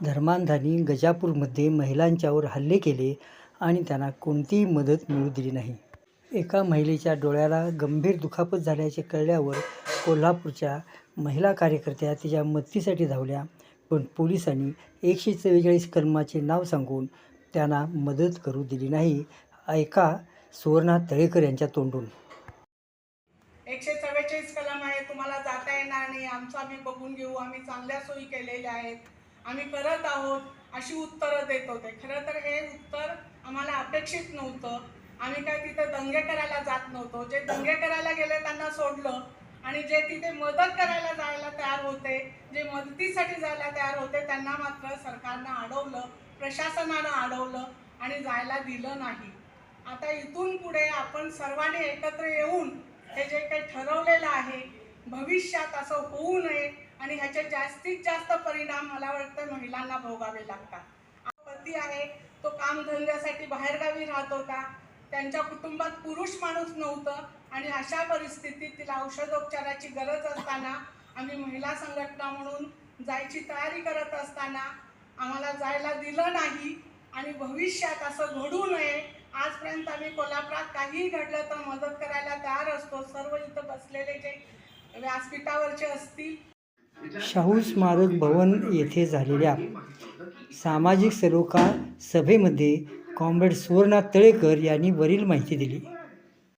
धर्मांधांनी गजापूरमध्ये महिलांच्यावर हल्ले केले आणि त्यांना कोणतीही मदत मिळू दिली नाही. एका महिलेच्या डोळ्याला गंभीर दुखापत झाल्याचे कळल्यावर कोल्हापूरच्या महिला कार्यकर्त्या तिच्या मदतीसाठी धावल्या पण पोलिसांनी एकशे चव्वेचाळीस कलमाचे नाव सांगून त्यांना मदत करू दिली नाही. ऐका सुवर्णा तळेकर यांच्या तोंडून. एकशे चव्वेचाळीस कलम आहे तुम्हाला जाता येणार नाही. आमचं आम्ही बघून घेऊ. आम्ही चांगल्या सोयी केलेल्या आहेत. आम्ही करत आहोत अशी उत्तरं देत होते. खरं तर हे उत्तर आम्हाला अपेक्षित नव्हतं. आम्ही काय तिथे दंगे करायला जात नव्हतो. जे दंगे करायला गेले त्यांना सोडलं. आणि जे तिथे मदत करायला जायला तयार होते जे मदतीसाठी जायला तयार होते त्यांना मात्र सरकारनं अडवलं प्रशासनानं अडवलं आणि जायला दिलं नाही. आता इथून पुढे आपण सर्वांनी एकत्र येऊन हे जे काही ठरवलेलं आहे भविष्यात असं होऊ नये आणि ह्याचे जास्तीत जास्त परिणाम मला वाटतं महिलांना भोगावे लागतात. पती आहे तो कामधंद्यासाठी बाहेरगावी राहत होता. त्यांच्या कुटुंबात पुरुष माणूस नव्हतं आणि अशा परिस्थितीत तिला औषधोपचाराची गरज असताना आम्ही महिला संघटना म्हणून जायची तयारी करत असताना आम्हाला जायला दिलं नाही आणि भविष्यात असं घडू नये आजपर्यंत आम्ही कोल्हापुरात काहीही घडलं तर मदत करायला तयार असतो. सर्व इथं बसलेले जे व्यासपीठावरचे असतील शाहू स्मारक भवन येथे झालेल्या सामाजिक सलोखा सभेमध्ये कॉम्रेड सुवर्णा तळेकर यांनी वरील माहिती दिली.